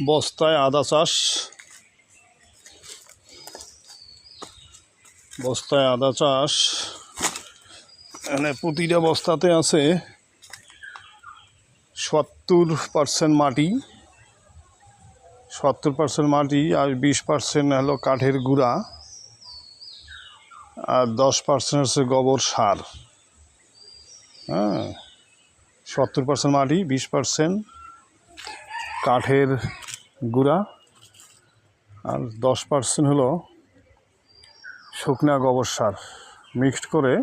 বস্তায় আদা চাষ। বস্তায় আদা চাষ। এখানে প্রতিটা বস্তাতে আছে সত্তর পার্সেন্ট মাটি। সত্তর পার্সেন্ট মাটি আর বিশ পার্সেন্ট হলো কাঠের গুঁড়া। আর দশ পার্সেন্ট হচ্ছে গোবর সার। হ্যাঁ সত্তর পার্সেন্ট মাটি, বিশ পার্সেন্ট কাঠের গুঁড়া। আর দশ পার্সেন্ট হলো শুকনা গোবর সার। মিক্সড করে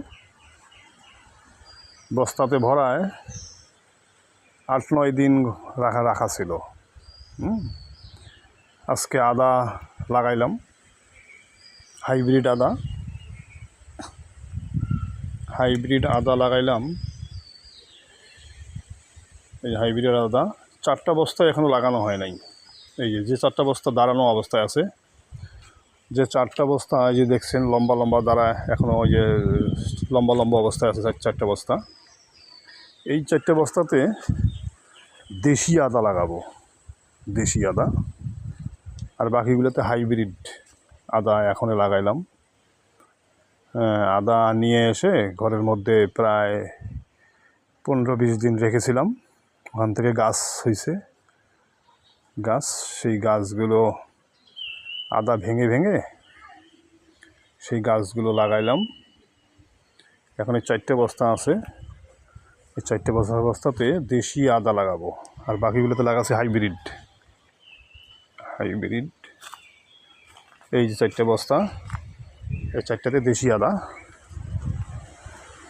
বস্তাতে ভরায় আট নয় দিন রাখা রাখা ছিল। আজকে আদা লাগাইলাম। হাইব্রিড আদা। হাইব্রিড আদা লাগাইলাম। এই হাইব্রিড আদা চারটা বস্তা এখনও লাগানো হয় নাই। এই যে যে চারটা বস্তা দাঁড়ানো অবস্থায় আছে যে চারটা বস্তা এই যে দেখছেন লম্বা লম্বা দ্বারা এখনও ওই যে লম্বা লম্বা অবস্থায় আছে চার- চারটে বস্তা। এই চারটে বস্তাতে দেশি আদা লাগাবো দেশি আদা। আর বাকিগুলোতে হাইব্রিড আদা এখনই লাগাইলাম। হ্যাঁ, আদা নিয়ে এসে ঘরের মধ্যে প্রায় পনেরো বিশ দিন রেখেছিলাম। ওখান থেকে গাছ হয়েছে গাছ, সেই গাছগুলো আদা ভেঙে ভেঙে সেই গাছগুলো লাগাইলাম। এখন এই চারটে বস্তা আছে। এই চারটে বস্তা বস্তাতে দেশি আদা লাগাবো। আর বাকিগুলোতে লাগাচ্ছে হাইব্রিড। হাইব্রিড। এই যে চারটে বস্তা, এই চারটাতে দেশি আদা।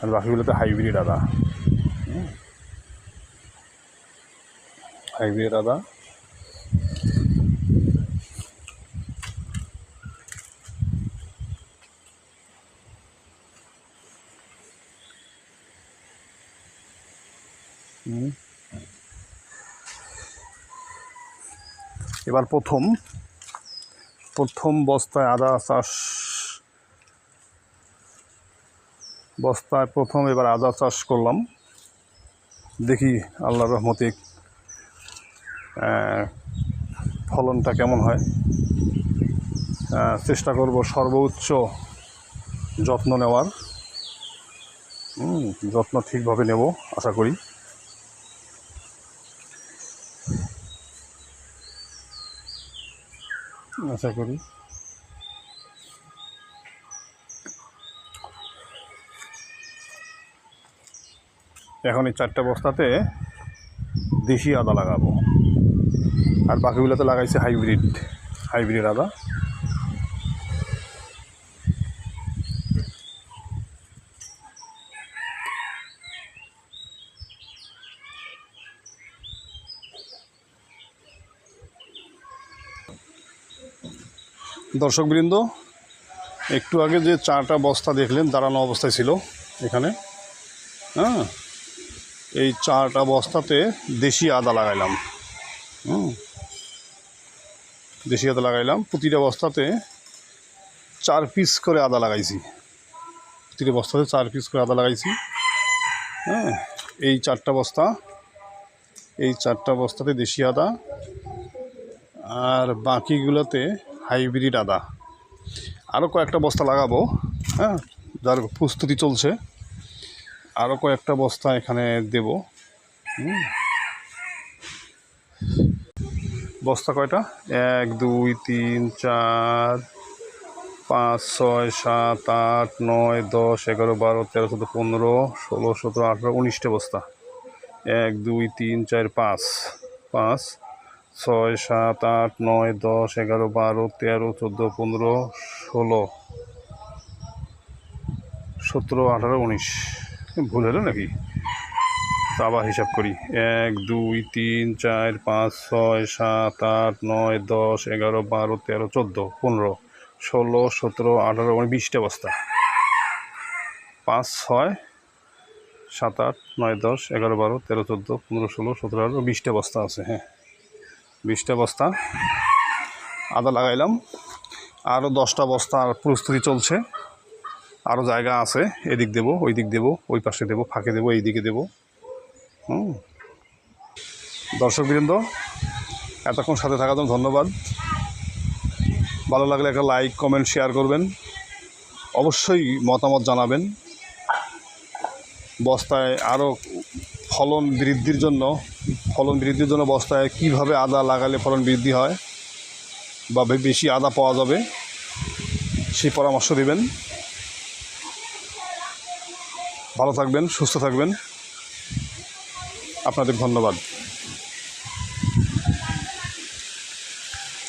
আর বাকিগুলোতে হাইব্রিড আদা। হাইব্রিড আদা। এবার প্রথম। প্রথম বস্তায় আদা চাষ। বস্তায় প্রথম এবার আদা চাষ করলাম। দেখি আল্লাহ রহমতে ফলনটা কেমন হয়। চেষ্টা করব সর্বোচ্চ যত্ন নেওয়ার। যত্ন ঠিকভাবে নেব, আশা করি। আশা করি। এখন এই চারটা বস্তাতে দেশি আদা লাগাবো। আর বাকিগুলোতে লাগাইছে হাইব্রিড হাইব্রিড আদা। দর্শকবৃন্দ, একটু আগে যে চাটা বস্তা দেখলেন, দাঁড়ানো অবস্থায় ছিল এখানে। হ্যাঁ এই চাটা বস্তাতে দেশি আদা লাগাইলাম। হুম, দেশি আদা লাগাইলাম। প্রতিটা বস্তাতে চার পিস করে আদা লাগাইছি। প্রতিটা বস্তাতে চার পিস করে আদা লাগাইছি। হ্যাঁ এই চারটা বস্তা, এই চারটা বস্তাতে দেশি আদা। আর বাকিগুলোতে হাইব্রিড আদা। আরও কয়েকটা বস্তা লাগাবো হ্যাঁ যার প্রস্তুতি চলছে। আরও কয়েকটা বস্তা এখানে দেব। বস্তা কয়টা? এক, দুই, তিন, চার, পাঁচ, ছয়, সাত, আট, নয়, দশ, এগারো, বারো, তেরো, চোদ্দ, পনেরো, ষোলো, সতেরো, আঠেরো, উনিশটা বস্তা। এক, দুই, তিন, চার, পাঁচ। পাঁচ ছয়, সাত, আট, নয়, দশ, এগারো, বারো, তেরো, চোদ্দ, পনেরো, ষোলো, সতেরো, আঠারো, উনিশ। ভুল হলো নাকি? তা আবার হিসাব করি। এক, দুই, তিন, চার, পাঁচ, ছয়, সাত, আট, নয়, দশ, এগারো, বারো, তেরো, চোদ্দ, পনেরো, ষোলো, সতেরো, আঠারো উনিশ বিশটা বস্তা। পাঁচ, ছয়, সাত, আট, নয়, দশ, এগারো, বারো, তেরো, চোদ্দ, পনেরো, ষোলো, সতেরো, আঠারো, বিশটা বস্তা আছে হ্যাঁ। বিশটা বস্তা আদা লাগাইলাম। আরও দশটা বস্তা আর প্রস্তুতি চলছে। আরও জায়গা আছে, এদিক দেবো ওই দিক দেবো, ওই পাশে দেবো, ফাঁকে দেবো এই দিকে দেবো। হুম। দর্শকবৃন্দ এতক্ষণ সাথে থাকার জন্য ধন্যবাদ। ভালো লাগলে একটা লাইক, কমেন্ট, শেয়ার করবেন। অবশ্যই মতামত জানাবেন। বস্তায় আরও ফলন বৃদ্ধির জন্য ফলন বৃদ্ধির জন্য বস্তায় কীভাবে আদা লাগালে ফলন বৃদ্ধি হয় বা বেশি আদা পাওয়া যাবে সেই পরামর্শ দেবেন। ভালো থাকবেন, সুস্থ থাকবেন। আপনাদের ধন্যবাদ।